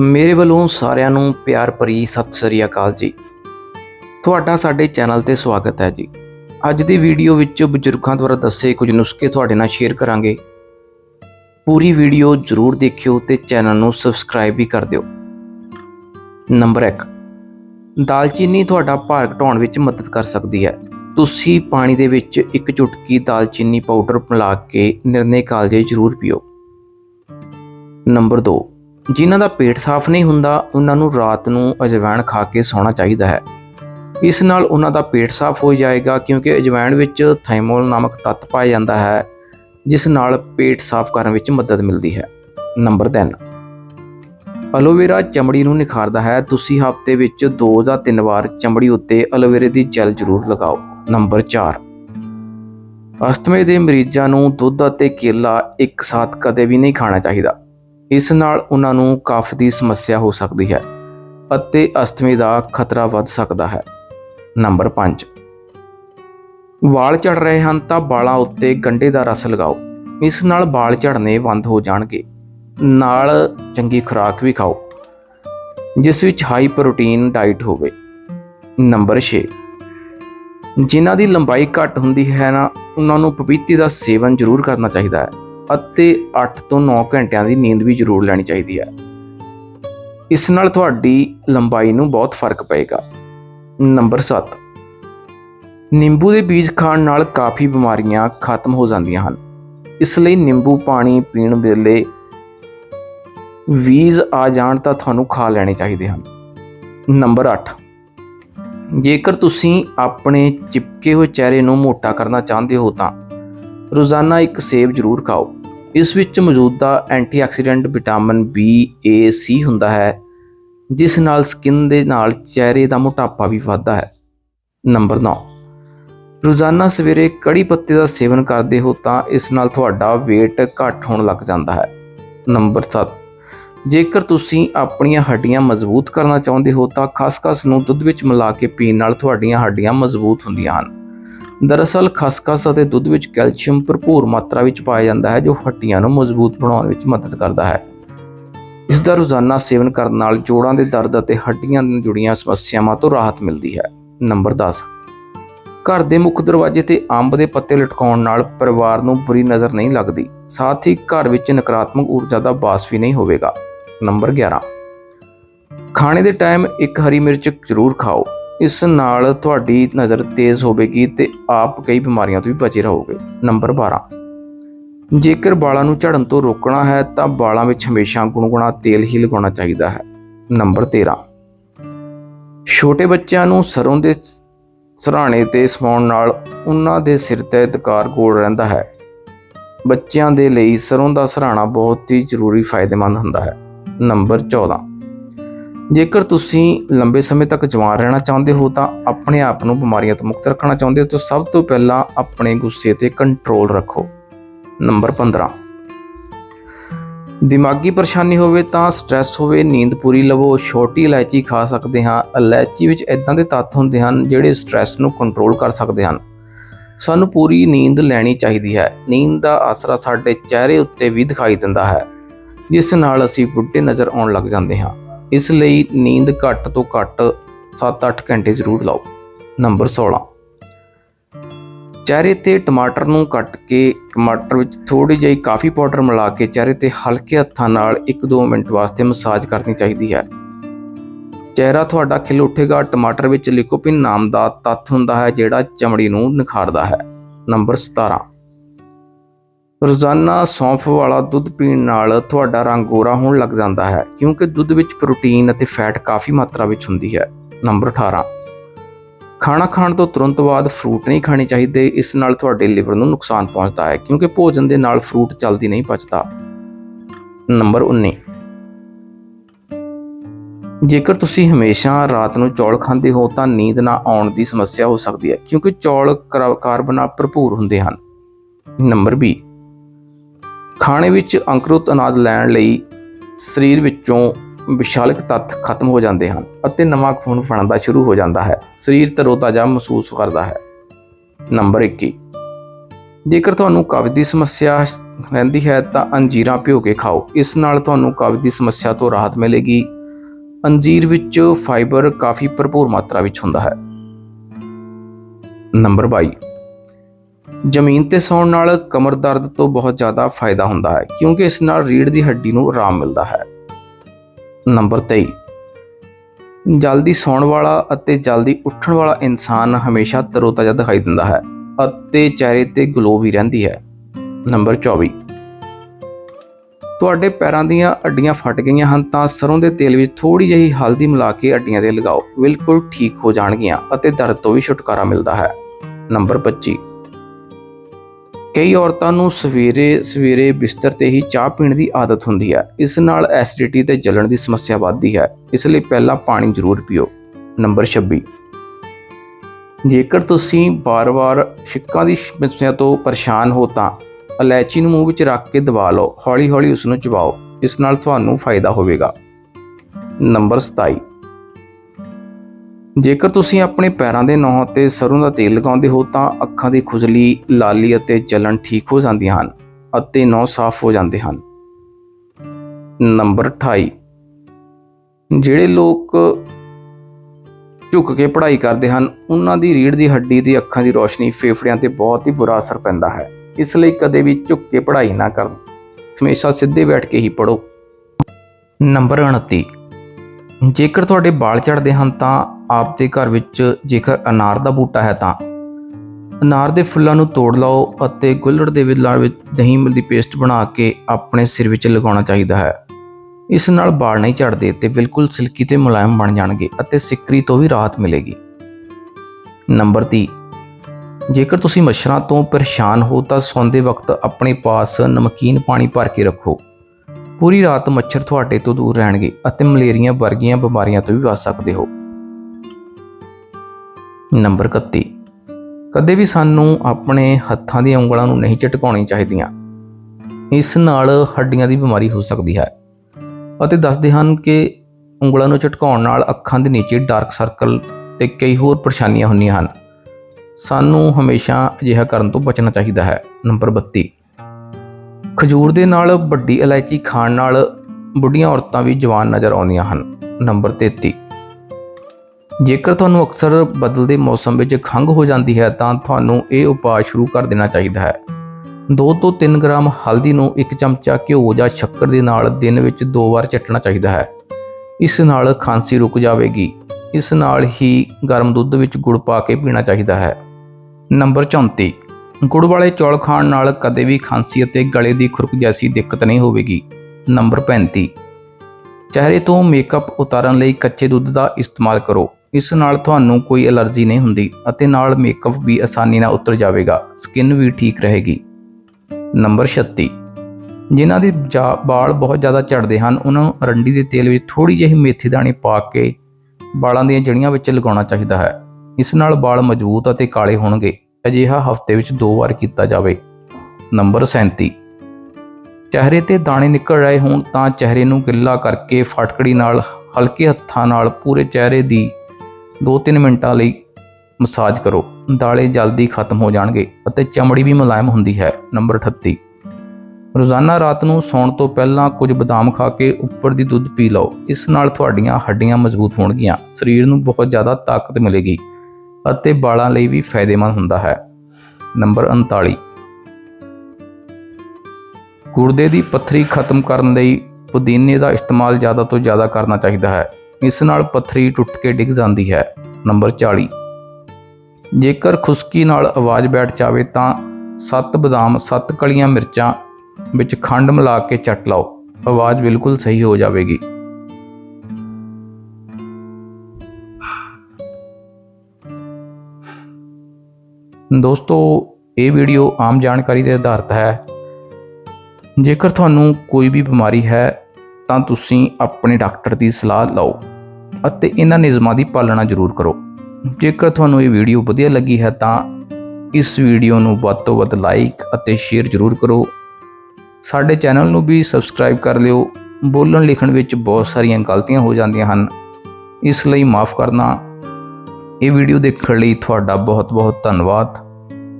ਮੇਰੇ ਵੱਲੋਂ ਸਾਰਿਆਂ ਨੂੰ ਪਿਆਰ ਭਰੀ ਸਤਿ ਸ੍ਰੀ ਅਕਾਲ ਜੀ। ਤੁਹਾਡਾ ਸਾਡੇ ਚੈਨਲ ਤੇ ਸਵਾਗਤ ਹੈ ਜੀ। ਅੱਜ ਦੀ ਵੀਡੀਓ ਵਿੱਚ ਬਜ਼ੁਰਗਾਂ ਦੁਆਰਾ ਦੱਸੇ ਕੁਝ ਨੁਸਖੇ ਤੁਹਾਡੇ ਨਾਲ ਸ਼ੇਅਰ ਕਰਾਂਗੇ। ਪੂਰੀ ਵੀਡੀਓ ਜ਼ਰੂਰ ਦੇਖਿਓ ਤੇ ਚੈਨਲ ਨੂੰ ਸਬਸਕ੍ਰਾਈਬ ਵੀ ਕਰ ਦਿਓ। ਨੰਬਰ 1 ਦਾਲਚੀਨੀ ਤੁਹਾਡਾ ਭਾਰ ਘਟਾਉਣ ਵਿੱਚ ਮਦਦ ਕਰ ਸਕਦੀ ਹੈ। ਤੁਸੀਂ ਪਾਣੀ ਦੇ ਵਿੱਚ ਇੱਕ ਚੁਟਕੀ ਦਾਲਚੀਨੀ ਪਾਊਡਰ ਮਿਲਾ ਕੇ ਨਿਰਣੇ ਕਾਲਜੇ ਜ਼ਰੂਰ ਪੀਓ। ਨੰਬਰ 2 ਜਿਨ੍ਹਾਂ ਦਾ ਪੇਟ ਸਾਫ਼ ਨਹੀਂ ਹੁੰਦਾ, ਉਹਨਾਂ ਨੂੰ ਰਾਤ ਨੂੰ ਅਜਵਾਇਣ ਖਾ ਕੇ ਸੌਣਾ ਚਾਹੀਦਾ ਹੈ। ਇਸ ਨਾਲ ਉਹਨਾਂ ਦਾ ਪੇਟ ਸਾਫ਼ ਹੋ ਜਾਏਗਾ ਕਿਉਂਕਿ ਅਜਵਾਇਣ ਵਿੱਚ ਥਾਈਮੋਲ ਨਾਮਕ ਤੱਤ ਪਾਇਆ ਜਾਂਦਾ ਹੈ, ਜਿਸ ਨਾਲ ਪੇਟ ਸਾਫ਼ ਕਰਨ ਵਿੱਚ ਮਦਦ ਮਿਲਦੀ ਹੈ। ਨੰਬਰ 3 ਅਲੋਵੇਰਾ ਚਮੜੀ ਨੂੰ ਨਿਖਾਰਦਾ ਹੈ। ਤੁਸੀਂ ਹਫ਼ਤੇ ਵਿੱਚ 2 ਜਾਂ 3 ਵਾਰ ਚਮੜੀ ਉੱਤੇ ਐਲੋਵੇਰਾ ਦੀ ਜੈਲ ਜ਼ਰੂਰ ਲਗਾਓ। ਨੰਬਰ 4 ਅਸਥਮੇ ਦੇ ਮਰੀਜ਼ਾਂ ਨੂੰ ਦੁੱਧ ਅਤੇ ਕੇਲਾ ਇੱਕ ਸਾਥ ਕਦੇ ਵੀ ਨਹੀਂ ਖਾਣਾ ਚਾਹੀਦਾ। ਇਸ ਨਾਲ ਉਹਨਾਂ ਨੂੰ ਕਫ ਦੀ ਸਮੱਸਿਆ ਹੋ ਸਕਦੀ ਹੈ ਅਤੇ ਅਸਥਮੇ ਦਾ ਖਤਰਾ ਵੱਧ ਸਕਦਾ ਹੈ। ਨੰਬਰ 5 ਵਾਲ ਝੜ ਰਹੇ ਹਨ ਤਾਂ ਵਾਲਾਂ ਉੱਤੇ ਗੰਡੇ ਦਾ ਰਸ ਲਗਾਓ। ਇਸ ਨਾਲ ਵਾਲ ਝੜਨੇ ਬੰਦ ਹੋ ਜਾਣਗੇ। ਨਾਲ ਚੰਗੀ ਖੁਰਾਕ ਵੀ ਖਾਓ, ਜਿਸ ਵਿੱਚ ਹਾਈ ਪ੍ਰੋਟੀਨ ਡਾਈਟ ਹੋਵੇ। ਨੰਬਰ 6 ਜਿਨ੍ਹਾਂ ਦੀ ਲੰਬਾਈ ਘੱਟ ਹੁੰਦੀ ਹੈ ਨਾ, ਉਹਨਾਂ ਨੂੰ ਪਪੀਤੇ ਦਾ ਸੇਵਨ ਜ਼ਰੂਰ ਕਰਨਾ ਚਾਹੀਦਾ ਹੈ। ਅਤੇ 8 ਤੋਂ 9 ਘੰਟਿਆਂ ਦੀ ਨੀਂਦ ਵੀ ਜ਼ਰੂਰ ਲੈਣੀ ਚਾਹੀਦੀ ਹੈ। ਇਸ ਨਾਲ ਤੁਹਾਡੀ ਲੰਬਾਈ ਨੂੰ ਬਹੁਤ ਫ਼ਰਕ ਪਏਗਾ। ਨੰਬਰ 7 ਨਿੰਬੂ ਦੇ ਬੀਜ ਖਾਣ ਨਾਲ ਕਾਫੀ ਬਿਮਾਰੀਆਂ ਖਤਮ ਹੋ ਜਾਂਦੀਆਂ ਹਨ। ਇਸ ਲਈ ਨਿੰਬੂ ਪਾਣੀ ਪੀਣ ਵੇਲੇ ਵੀਜ਼ ਆ ਜਾਣ ਤਾਂ ਤੁਹਾਨੂੰ ਖਾ ਲੈਣੇ ਚਾਹੀਦੇ ਹਨ। ਨੰਬਰ 8 ਜੇਕਰ ਤੁਸੀਂ ਆਪਣੇ ਚਿਪਕੇ ਹੋਏ ਚਿਹਰੇ ਨੂੰ ਮੋਟਾ ਕਰਨਾ ਚਾਹੁੰਦੇ ਹੋ ਤਾਂ ਰੋਜ਼ਾਨਾ ਇੱਕ ਸੇਬ ਜ਼ਰੂਰ ਖਾਓ। ਇਸ ਵਿੱਚ ਮੌਜੂਦਾ antioxidant vitamin B A C ਹੁੰਦਾ ਹੈ, ਜਿਸ ਨਾਲ ਸਕਿਨ ਦੇ ਨਾਲ ਚਿਹਰੇ ਦਾ ਮੋਟਾਪਾ ਵੀ ਵੱਧਦਾ ਹੈ। ਨੰਬਰ 9 ਰੋਜ਼ਾਨਾ ਸਵੇਰੇ ਕੜੀ ਪੱਤੇ ਦਾ ਸੇਵਨ ਕਰਦੇ ਹੋ ਤਾਂ ਇਸ ਨਾਲ ਤੁਹਾਡਾ weight ਘੱਟ ਹੋਣ ਲੱਗ ਜਾਂਦਾ ਹੈ। ਨੰਬਰ 7 ਜੇਕਰ ਤੁਸੀਂ ਆਪਣੀਆਂ ਹੱਡੀਆਂ ਮਜ਼ਬੂਤ ਕਰਨਾ ਚਾਹੁੰਦੇ ਹੋ ਤਾਂ ਖਸਖਸ ਨੂੰ ਦੁੱਧ ਵਿੱਚ ਮਿਲਾ ਕੇ ਪੀਣ ਨਾਲ ਤੁਹਾਡੀਆਂ ਹੱਡੀਆਂ ਮਜ਼ਬੂਤ ਹੁੰਦੀਆਂ ਹਨ। ਦਰਅਸਲ ਖਸਖਸ ਅਤੇ ਦੁੱਧ ਵਿੱਚ ਕੈਲਸ਼ੀਅਮ ਭਰਪੂਰ ਮਾਤਰਾ ਵਿੱਚ ਪਾਇਆ ਜਾਂਦਾ ਹੈ, ਜੋ ਹੱਡੀਆਂ ਨੂੰ ਮਜ਼ਬੂਤ ਬਣਾਉਣ ਵਿੱਚ ਮਦਦ ਕਰਦਾ ਹੈ। ਇਸ ਦਾ ਰੋਜ਼ਾਨਾ ਸੇਵਨ ਕਰਨ ਨਾਲ ਜੋੜਾਂ ਦੇ ਦਰਦ ਅਤੇ ਹੱਡੀਆਂ ਨਾਲ ਜੁੜੀਆਂ ਸਮੱਸਿਆਵਾਂ ਤੋਂ ਰਾਹਤ ਮਿਲਦੀ ਹੈ। ਨੰਬਰ 10 ਘਰ ਦੇ ਮੁੱਖ ਦਰਵਾਜ਼ੇ ਤੇ ਅੰਬ ਦੇ ਪੱਤੇ ਲਟਕਾਉਣ ਨਾਲ ਪਰਿਵਾਰ ਨੂੰ ਬੁਰੀ ਨਜ਼ਰ ਨਹੀਂ ਲੱਗਦੀ। ਸਾਥ ਹੀ ਘਰ ਵਿੱਚ ਨਕਾਰਾਤਮਕ ਊਰਜਾ ਦਾ ਬਾਸ ਵੀ ਨਹੀਂ ਹੋਵੇਗਾ। ਨੰਬਰ 11 ਖਾਣੇ ਦੇ ਟਾਈਮ ਇੱਕ ਹਰੀ ਮਿਰਚ ਜ਼ਰੂਰ ਖਾਓ। ਇਸ ਨਾਲ ਤੁਹਾਡੀ ਨਜ਼ਰ ਤੇਜ਼ ਹੋਵੇਗੀ ਤੇ ਆਪ ਕਈ ਬਿਮਾਰੀਆਂ ਤੋਂ ਵੀ ਬਚੇ ਰਹੋਗੇ। ਨੰਬਰ 12 ਜੇਕਰ ਵਾਲਾਂ ਨੂੰ ਝੜਨ ਤੋਂ ਰੋਕਣਾ ਹੈ, ਤਾਂ ਵਾਲਾਂ ਵਿੱਚ ਹਮੇਸ਼ਾ ਗੁਣਗੁਣਾ ਤੇਲ ਹੀ ਲਗਾਉਣਾ ਚਾਹੀਦਾ ਹੈ। ਨੰਬਰ 13 ਛੋਟੇ ਬੱਚਿਆਂ ਨੂੰ ਸਰੋਂ ਦੇ ਸਰਾਣੇ ਤੇ ਸਵਾਉਣ ਨਾਲ ਉਹਨਾਂ ਦੇ ਸਿਰ ਤੇ ਦਕਾਰ ਗੋਲ ਰਹਿੰਦਾ ਹੈ। ਬੱਚਿਆਂ ਦੇ ਲਈ ਸਰੋਂ ਦਾ ਸਰਾਣਾ ਬਹੁਤ ਹੀ ਜ਼ਰੂਰੀ ਫਾਇਦੇਮੰਦ ਹੁੰਦਾ ਹੈ। ਨੰਬਰ 14 ਜੇਕਰ ਤੁਸੀਂ ਲੰਬੇ ਸਮੇਂ ਤੱਕ ਜਵਾਨ ਰਹਿਣਾ ਚਾਹੁੰਦੇ ਹੋ, ਤਾਂ ਆਪਣੇ ਆਪ ਨੂੰ ਬਿਮਾਰੀਆਂ ਤੋਂ ਮੁਕਤ ਰੱਖਣਾ ਚਾਹੁੰਦੇ ਹੋ, ਤਾਂ ਸਭ ਤੋਂ ਪਹਿਲਾਂ ਆਪਣੇ ਗੁੱਸੇ ਤੇ ਕੰਟਰੋਲ ਰੱਖੋ। ਨੰਬਰ 15 ਦਿਮਾਗੀ ਪਰੇਸ਼ਾਨੀ ਹੋਵੇ ਤਾਂ ਸਟ੍ਰੈਸ ਹੋਵੇ, ਨੀਂਦ ਪੂਰੀ ਲਵੋ, ਛੋਟੀ ਇਲਾਇਚੀ ਖਾ ਸਕਦੇ ਹਾਂ, ਇਲਾਇਚੀ ਵਿੱਚ ਇਦਾਂ ਦੇ ਤੱਤ ਹੁੰਦੇ ਹਨ ਜਿਹੜੇ ਸਟ੍ਰੈਸ ਨੂੰ ਕੰਟਰੋਲ ਕਰ ਸਕਦੇ ਹਨ। ਸਾਨੂੰ ਪੂਰੀ ਨੀਂਦ ਲੈਣੀ ਚਾਹੀਦੀ ਹੈ। ਨੀਂਦ ਦਾ ਆਸਰਾ ਸਾਡੇ ਚਿਹਰੇ ਉੱਤੇ ਵੀ ਦਿਖਾਈ ਦਿੰਦਾ ਹੈ, ਜਿਸ ਨਾਲ ਅਸੀਂ ਬੁੱਢੇ ਨਜ਼ਰ ਆਉਣ ਲੱਗ ਜਾਂਦੇ ਹਾਂ। ਇਸ ਲਈ ਨੀਂਦ ਘੱਟ ਤੋਂ ਘੱਟ 7-8 ਘੰਟੇ ਜ਼ਰੂਰ ਲਓ। ਨੰਬਰ 16 ਚਿਹਰੇ ਤੇ ਟਮਾਟਰ ਨੂੰ ਕੱਟ ਕੇ ਟਮਾਟਰ ਵਿੱਚ ਥੋੜੀ ਜਿਹੀ ਕਾਫੀ ਪਾਊਡਰ ਮਿਲਾ ਕੇ ਚਿਹਰੇ ਤੇ ਹਲਕੇ ਹੱਥਾਂ ਨਾਲ 1-2 ਮਿੰਟ ਵਾਸਤੇ ਮਸਾਜ ਕਰਨੀ ਚਾਹੀਦੀ ਹੈ। ਚਿਹਰਾ ਤੁਹਾਡਾ ਖਿਲ ਉੱਠੇਗਾ। ਟਮਾਟਰ ਵਿੱਚ ਲਿਕੋਪਿਨ ਨਾਮ ਦਾ ਤੱਤ ਹੁੰਦਾ ਹੈ, ਜਿਹੜਾ ਚਮੜੀ ਨੂੰ ਨਿਖਾਰਦਾ ਹੈ। ਨੰਬਰ 17 ਰੋਜ਼ਾਨਾ ਸੌਂਫ ਵਾਲਾ ਦੁੱਧ ਪੀਣ ਨਾਲ ਤੁਹਾਡਾ ਰੰਗ ਗੋਰਾ ਹੋਣ ਲੱਗ ਜਾਂਦਾ ਹੈ, ਕਿਉਂਕਿ ਦੁੱਧ ਵਿੱਚ ਪ੍ਰੋਟੀਨ ਅਤੇ ਫੈਟ ਕਾਫੀ ਮਾਤਰਾ ਵਿੱਚ ਹੁੰਦੀ ਹੈ। ਨੰਬਰ 18 ਖਾਣਾ ਖਾਣ ਤੋਂ ਤੁਰੰਤ ਬਾਅਦ ਫਰੂਟ ਨਹੀਂ ਖਾਣੇ ਚਾਹੀਦੇ, ਇਸ ਨਾਲ ਤੁਹਾਡੇ ਲਿਵਰ ਨੂੰ ਨੁਕਸਾਨ ਪਹੁੰਚਦਾ ਹੈ, ਕਿਉਂਕਿ ਭੋਜਨ ਦੇ ਨਾਲ ਫਰੂਟ ਜਲਦੀ ਨਹੀਂ ਪਚਦਾ। ਨੰਬਰ 19 ਜੇਕਰ ਤੁਸੀਂ ਹਮੇਸ਼ਾ ਰਾਤ ਨੂੰ ਚੌਲ ਖਾਂਦੇ ਹੋ, ਤਾਂ ਨੀਂਦ ਨਾ ਆਉਣ ਦੀ ਸਮੱਸਿਆ ਹੋ ਸਕਦੀ ਹੈ, ਕਿਉਂਕਿ ਚੌਲ ਕਰਾ- ਕਾਰਬਨ ਨਾਲ ਭਰਪੂਰ ਹੁੰਦੇ ਹਨ। ਨੰਬਰ 20 ਖਾਣੇ ਵਿੱਚ ਅੰਕੁਰਿਤ ਅਨਾਜ ਲੈਣ ਲਈ ਸਰੀਰ ਵਿੱਚੋਂ ਵਿਸ਼ਾਲਕ ਤੱਤ ਖਤਮ ਹੋ ਜਾਂਦੇ ਹਨ ਅਤੇ ਨਵਾਂ ਖੂਨ ਬਣਦਾ ਸ਼ੁਰੂ ਹੋ ਜਾਂਦਾ ਹੈ। ਸਰੀਰ ਤਰੋਤਾਜ਼ਾ ਮਹਿਸੂਸ ਕਰਦਾ ਹੈ। ਨੰਬਰ 21 ਜੇਕਰ ਤੁਹਾਨੂੰ ਕਬਜ਼ ਦੀ ਸਮੱਸਿਆ ਰਹਿੰਦੀ ਹੈ ਤਾਂ ਅੰਜੀਰਾਂ ਭਿਓ ਕੇ ਖਾਓ। ਇਸ ਨਾਲ ਤੁਹਾਨੂੰ ਕਬਜ਼ ਦੀ ਸਮੱਸਿਆ ਤੋਂ ਰਾਹਤ ਮਿਲੇਗੀ। ਅੰਜੀਰ ਵਿੱਚ ਫਾਈਬਰ ਕਾਫੀ ਭਰਪੂਰ ਮਾਤਰਾ ਵਿੱਚ ਹੁੰਦਾ ਹੈ। ਨੰਬਰ 22 ਜ਼ਮੀਨ ਤੇ ਸੌਣ ਨਾਲ ਕਮਰ ਦਰਦ ਤੋਂ ਬਹੁਤ ਜ਼ਿਆਦਾ ਫਾਇਦਾ ਹੁੰਦਾ ਹੈ, ਕਿਉਂਕਿ ਇਸ ਨਾਲ ਰੀੜ੍ਹ ਦੀ ਹੱਡੀ ਨੂੰ ਆਰਾਮ ਮਿਲਦਾ ਹੈ। ਨੰਬਰ 23 ਜਲਦੀ ਸੌਣ ਵਾਲਾ ਅਤੇ ਜਲਦੀ ਉੱਠਣ ਵਾਲਾ ਇਨਸਾਨ ਹਮੇਸ਼ਾ ਤਰੋਤਾਜ਼ਾ ਦਿਖਾਈ ਦਿੰਦਾ ਹੈ ਅਤੇ ਚਿਹਰੇ ਤੇ ਗਲੋ ਵੀ ਰਹਿੰਦੀ ਹੈ। ਨੰਬਰ 24 ਤੁਹਾਡੇ ਪੈਰਾਂ ਦੀਆਂ ਅੱਡੀਆਂ ਫਟ ਗਈਆਂ ਹਨ ਤਾਂ ਸਰੋਂ ਦੇ ਤੇਲ ਵਿੱਚ ਥੋੜੀ ਜਿਹੀ ਹਲਦੀ ਮਿਲਾ ਕੇ ਅੱਡੀਆਂ ਤੇ ਲਗਾਓ। ਬਿਲਕੁਲ ਠੀਕ ਹੋ ਜਾਣਗੀਆਂ ਅਤੇ ਦਰਦ ਤੋਂ ਵੀ ਛੁਟਕਾਰਾ ਮਿਲਦਾ ਹੈ। ਨੰਬਰ 25 ਕਈ ਔਰਤਾਂ ਨੂੰ ਸਵੇਰੇ ਸਵੇਰੇ ਬਿਸਤਰ ਤੇ ਹੀ ਚਾਹ ਪੀਣ ਦੀ ਆਦਤ ਹੁੰਦੀ ਹੈ। ਇਸ ਨਾਲ ਐਸਿਡਿਟੀ ਤੇ ਜਲਣ ਦੀ ਸਮੱਸਿਆ ਵੱਧਦੀ ਹੈ। ਇਸ ਲਈ ਪਹਿਲਾਂ ਪਾਣੀ ਜ਼ਰੂਰ ਪੀਓ। ਨੰਬਰ 26 ਜੇਕਰ ਤੁਸੀਂ ਵਾਰ-ਵਾਰ ਛਿੱਕਾਂ ਦੀ ਸਮੱਸਿਆ ਤੋਂ ਪਰੇਸ਼ਾਨ ਹੋ ਤਾਂ ਇਲਾਇਚੀ ਨੂੰ ਮੂੰਹ ਵਿੱਚ ਰੱਖ ਕੇ ਦਬਾ ਲਓ। ਹੌਲੀ-ਹੌਲੀ ਉਸ ਨੂੰ ਚਬਾਓ। ਇਸ ਨਾਲ ਤੁਹਾਨੂੰ ਫਾਇਦਾ ਹੋਵੇਗਾ। ਨੰਬਰ 27 ਜੇਕਰ ਤੁਸੀਂ ਆਪਣੇ ਪੈਰਾਂ ਦੇ ਨੋਹਾਂ ਤੇ ਸਰੋਂ ਦਾ ਤੇਲ ਲਗਾਉਂਦੇ ਹੋ, ਤਾਂ ਅੱਖਾਂ ਦੀ ਖੁਜਲੀ, ਲਾਲੀ ਅਤੇ ਜਲਣ ਠੀਕ ਹੋ ਜਾਂਦੀਆਂ ਹਨ ਅਤੇ ਨਹੁੰ ਸਾਫ਼ ਹੋ ਜਾਂਦੇ ਹਨ। ਨੰਬਰ 28 ਜਿਹੜੇ ਲੋਕ ਝੁੱਕ ਕੇ ਪੜ੍ਹਾਈ ਕਰਦੇ ਹਨ, ਉਹਨਾਂ ਦੀ ਰੀੜ੍ਹ ਦੀ ਹੱਡੀ ਤੇ ਅੱਖਾਂ ਦੀ ਰੋਸ਼ਨੀ ਫੇਫੜਿਆਂ ਤੇ ਬਹੁਤ ਹੀ ਬੁਰਾ ਅਸਰ ਪੈਂਦਾ ਹੈ। ਇਸ ਲਈ ਕਦੇ ਵੀ ਝੁੱਕ ਕੇ ਪੜ੍ਹਾਈ ਨਾ ਕਰਨ ਹਮੇਸ਼ਾ ਸਿੱਧੇ ਬੈਠ ਕੇ ਹੀ ਪੜੋ ਨੰਬਰ 29 ਜੇਕਰ ਤੁਹਾਡੇ ਵਾਲ ਝੜਦੇ ਹਨ, ਤਾਂ ਆਪ ਦੇ ਘਰ ਵਿੱਚ ਜੇਕਰ ਅਨਾਰ ਦਾ ਬੂਟਾ ਹੈ ਤਾਂ। ਅਨਾਰ ਦੇ ਫੁੱਲਾਂ ਨੂੰ ਤੋੜ ਲਓ ਅਤੇ ਗੁੱਲੜ ਦੇ ਵਿਲਾਂ ਵਿੱਚ ਦਹੀਂ ਮਿਲ ਦੀ ਪੇਸਟ ਬਣਾ ਕੇ ਆਪਣੇ ਸਿਰ ਵਿੱਚ ਲਗਾਉਣਾ ਚਾਹੀਦਾ ਹੈ। ਇਸ ਨਾਲ ਵਾਲ ਨਹੀਂ ਝੜਦੇ ਤੇ ਬਿਲਕੁਲ ਸਿਲਕੀ ਤੇ ਮੁਲਾਇਮ ਬਣ ਜਾਣਗੇ ਅਤੇ ਸਿੱਕਰੀ ਤੋਂ ਵੀ ਰਾਹਤ ਮਿਲੇਗੀ। ਨੰਬਰ 30 ਜੇਕਰ ਤੁਸੀਂ ਮੱਛਰਾਂ ਤੋਂ ਪਰੇਸ਼ਾਨ ਹੋ ਤਾਂ ਸੌਂਦੇ ਵਕਤ ਆਪਣੇ ਪਾਸ ਨਮਕੀਨ ਪਾਣੀ ਭਰ ਕੇ ਰੱਖੋ। ਪੂਰੀ ਰਾਤ ਮੱਛਰ ਤੁਹਾਡੇ ਤੋਂ ਦੂਰ ਰਹਿਣਗੇ ਅਤੇ ਮਲੇਰੀਆ ਵਰਗੀਆਂ ਬਿਮਾਰੀਆਂ ਤੋਂ ਵੀ ਬਚ ਸਕਦੇ ਹੋ। ਨੰਬਰ 31 ਕਦੇ ਵੀ ਸਾਨੂੰ ਆਪਣੇ ਹੱਥਾਂ ਦੀਆਂ ਉਂਗਲਾਂ ਨੂੰ ਨਹੀਂ ਝਟਕਾਉਣੀ ਚਾਹੀਦੀਆਂ। ਇਸ ਨਾਲ ਹੱਡੀਆਂ ਦੀ ਬਿਮਾਰੀ ਹੋ ਸਕਦੀ ਹੈ। ਅਤੇ ਦੱਸਦੇ ਹਨ ਕਿ ਉਂਗਲਾਂ ਨੂੰ ਝਟਕਾਉਣ ਨਾਲ ਅੱਖਾਂ ਦੇ ਨੀਚੇ ਡਾਰਕ ਸਰਕਲ ਤੇ ਕਈ ਹੋਰ ਪਰੇਸ਼ਾਨੀਆਂ ਹੁੰਦੀਆਂ ਹਨ। ਸਾਨੂੰ ਹਮੇਸ਼ਾ ਅਜਿਹਾ ਕਰਨ ਤੋਂ ਬਚਣਾ ਚਾਹੀਦਾ ਹੈ। ਨੰਬਰ 32 ਖਜੂਰ ਦੇ ਨਾਲ ਵੱਡੀ ਇਲਾਇਚੀ ਖਾਣ ਨਾਲ ਬੁੱਢੀਆਂ ਔਰਤਾਂ ਵੀ ਜਵਾਨ ਨਜ਼ਰ ਆਉਂਦੀਆਂ ਹਨ। ਨੰਬਰ 33 ਜੇਕਰ ਤੁਹਾਨੂੰ ਅਕਸਰ ਬਦਲਦੇ ਮੌਸਮ ਵਿੱਚ ਖੰਘ ਹੋ ਜਾਂਦੀ ਹੈ, ਤਾਂ ਤੁਹਾਨੂੰ ਇਹ ਉਪਾਅ ਸ਼ੁਰੂ ਕਰ ਦੇਣਾ ਚਾਹੀਦਾ ਹੈ। 2 ਤੋਂ 3 ਗ੍ਰਾਮ ਹਲਦੀ ਨੂੰ ਇੱਕ ਚਮਚਾ ਘਿਓ ਜਾਂ ਸ਼ੱਕਰ ਦੇ ਨਾਲ ਦਿਨ ਵਿੱਚ ਦੋ ਵਾਰ ਚੱਟਣਾ ਚਾਹੀਦਾ ਹੈ। ਇਸ ਨਾਲ ਖਾਂਸੀ ਰੁਕ ਜਾਵੇਗੀ। ਇਸ ਨਾਲ ਹੀ ਗਰਮ ਦੁੱਧ ਵਿੱਚ ਗੁੜ ਪਾ ਕੇ ਪੀਣਾ ਚਾਹੀਦਾ ਹੈ। ਨੰਬਰ 34 ਗੁੜ ਵਾਲੇ ਚੌਲ ਖਾਣ ਨਾਲ ਕਦੇ ਵੀ ਖਾਂਸੀ ਅਤੇ ਗਲੇ ਦੀ ਖੁਰਕ ਜੈਸੀ ਦਿੱਕਤ ਨਹੀਂ ਹੋਵੇਗੀ। ਨੰਬਰ 35 ਚਿਹਰੇ ਤੋਂ ਮੇਕਅਪ ਉਤਾਰਨ ਲਈ ਕੱਚੇ ਦੁੱਧ ਦਾ ਇਸਤੇਮਾਲ ਕਰੋ। ਇਸ ਨਾਲ ਤੁਹਾਨੂੰ ਕੋਈ ਐਲਰਜੀ ਨਹੀਂ ਹੁੰਦੀ ਅਤੇ ਨਾਲ ਮੇਕਅਪ ਵੀ ਆਸਾਨੀ ਨਾਲ ਉਤਰ ਜਾਵੇਗਾ ਸਕਿਨ ਵੀ ਠੀਕ ਰਹੇਗੀ। ਨੰਬਰ 36 ਜਿਨ੍ਹਾਂ ਦੇ ਜਾ- ਵਾਲ ਬਹੁਤ ਜ਼ਿਆਦਾ ਝੜਦੇ ਹਨ, ਉਹਨਾਂ ਨੂੰ ਅਰੰਡੀ ਦੇ ਤੇਲ ਵਿੱਚ ਥੋੜੀ ਜਿਹੀ ਮੇਥੀ ਦਾਣੇ ਪਾ ਕੇ ਵਾਲਾਂ ਦੀਆਂ ਜੜੀਆਂ ਵਿੱਚ ਲਗਾਉਣਾ ਚਾਹੀਦਾ ਹੈ। ਇਸ ਨਾਲ ਵਾਲ ਮਜ਼ਬੂਤ ਅਤੇ ਕਾਲੇ ਹੋਣਗੇ। ਅਜਿਹਾ ਹਫ਼ਤੇ ਵਿੱਚ ਦੋ ਵਾਰ ਕੀਤਾ ਜਾਵੇ। ਨੰਬਰ 37 ਚਿਹਰੇ ਤੇ ਦਾਣੇ ਨਿਕਲ ਰਹੇ ਹੋਣ ਤਾਂ ਚਿਹਰੇ ਨੂੰ ਗਿੱਲਾ ਕਰਕੇ ਫਟਕੜੀ ਨਾਲ ਹਲਕੇ ਹੱਥਾਂ ਨਾਲ ਪੂਰੇ ਚਿਹਰੇ ਦੀ 2-3 ਮਿੰਟਾਂ ਲਈ ਮਸਾਜ ਕਰੋ। ਦਾਲੇ ਜਲਦੀ ਖਤਮ ਹੋ ਜਾਣਗੇ ਅਤੇ ਚਮੜੀ ਵੀ ਮੁਲਾਇਮ ਹੁੰਦੀ ਹੈ। ਨੰਬਰ 38 ਰੋਜ਼ਾਨਾ ਰਾਤ ਨੂੰ ਸੌਣ ਤੋਂ ਪਹਿਲਾਂ ਕੁਝ ਬਦਾਮ ਖਾ ਕੇ ਉੱਪਰ ਦੀ ਦੁੱਧ ਪੀ ਲਓ। ਇਸ ਨਾਲ ਤੁਹਾਡੀਆਂ ਹੱਡੀਆਂ ਮਜ਼ਬੂਤ ਹੋਣਗੀਆਂ। ਸਰੀਰ ਨੂੰ ਬਹੁਤ ਜ਼ਿਆਦਾ ਤਾਕਤ ਮਿਲੇਗੀ ਅਤੇ ਵਾਲਾਂ ਲਈ ਵੀ ਫਾਇਦੇਮੰਦ ਹੁੰਦਾ ਹੈ। ਨੰਬਰ 39 ਗੁਰਦੇ ਦੀ ਪੱਥਰੀ ਖਤਮ ਕਰਨ ਲਈ ਪੁਦੀਨੇ ਦਾ ਇਸਤੇਮਾਲ ਜ਼ਿਆਦਾ ਤੋਂ ਜ਼ਿਆਦਾ ਕਰਨਾ ਚਾਹੀਦਾ ਹੈ। ਇਸ ਨਾਲ ਪੱਥਰੀ ਟੁੱਟ ਕੇ ਡਿੱਗ ਜਾਂਦੀ ਹੈ। ਨੰਬਰ 40 ਜੇਕਰ ਖੁਸ਼ਕੀ ਨਾਲ ਆਵਾਜ਼ ਬੈਠ ਜਾਵੇ ਤਾਂ 7 ਬਦਾਮ 7 ਕਲੀਆਂ ਮਿਰਚਾਂ ਵਿੱਚ ਖੰਡ ਮਿਲਾ ਕੇ ਚੱਟ ਲਓ। ਆਵਾਜ਼ ਬਿਲਕੁਲ ਸਹੀ ਹੋ ਜਾਵੇਗੀ। ਦੋਸਤੋ, ਇਹ ਵੀਡੀਓ ਆਮ ਜਾਣਕਾਰੀ ਦੇ ਆਧਾਰਿਤ ਹੈ। ਜੇਕਰ ਤੁਹਾਨੂੰ ਕੋਈ ਵੀ ਬਿਮਾਰੀ ਹੈ ਤਾਂ ਤੁਸੀਂ ਆਪਣੇ ਡਾਕਟਰ ਦੀ ਸਲਾਹ ਲਓ ਅਤੇ ਇਹਨਾਂ ਨਿਯਮਾਂ ਦੀ ਪਾਲਣਾ ਜ਼ਰੂਰ ਕਰੋ। ਜੇਕਰ ਤੁਹਾਨੂੰ ਇਹ ਵੀਡੀਓ ਵਧੀਆ ਲੱਗੀ ਹੈ ਤਾਂ ਇਸ ਵੀਡੀਓ ਨੂੰ ਵੱਧ ਤੋਂ ਵੱਧ ਲਾਈਕ ਅਤੇ ਸ਼ੇਅਰ ਜ਼ਰੂਰ ਕਰੋ। ਸਾਡੇ ਚੈਨਲ ਨੂੰ ਵੀ ਸਬਸਕ੍ਰਾਈਬ ਕਰ ਲਿਓ। ਬੋਲਣ ਲਿਖਣ ਵਿੱਚ ਬਹੁਤ ਸਾਰੀਆਂ ਗਲਤੀਆਂ ਹੋ ਜਾਂਦੀਆਂ ਹਨ। ਇਸ ਲਈ ਮਾਫ ਕਰਨਾ। ਇਹ ਵੀਡੀਓ ਦੇਖਣ ਲਈ ਤੁਹਾਡਾ ਬਹੁਤ ਬਹੁਤ ਧੰਨਵਾਦ।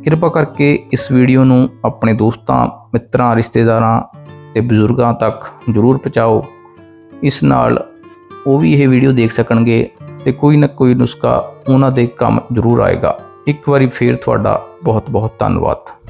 ਕਿਰਪਾ ਕਰਕੇ ਇਸ ਵੀਡੀਓ ਨੂੰ ਆਪਣੇ ਦੋਸਤਾਂ, ਮਿੱਤਰਾਂ, ਰਿਸ਼ਤੇਦਾਰਾਂ ਤੇ ਬਜ਼ੁਰਗਾਂ ਤੱਕ ਜ਼ਰੂਰ ਪਹੁੰਚਾਓ। ਇਸ ਨਾਲ ਉਹ ਵੀ ਇਹ ਵੀਡੀਓ ਦੇਖ ਸਕਣਗੇ ਤੇ ਕੋਈ ਨਾ ਕੋਈ ਨੁਸਖਾ ਉਹਨਾਂ ਦੇ ਕੰਮ ਜ਼ਰੂਰ ਆਏਗਾ। ਇੱਕ ਵਾਰੀ ਫੇਰ ਤੁਹਾਡਾ ਬਹੁਤ ਬਹੁਤ ਧੰਨਵਾਦ।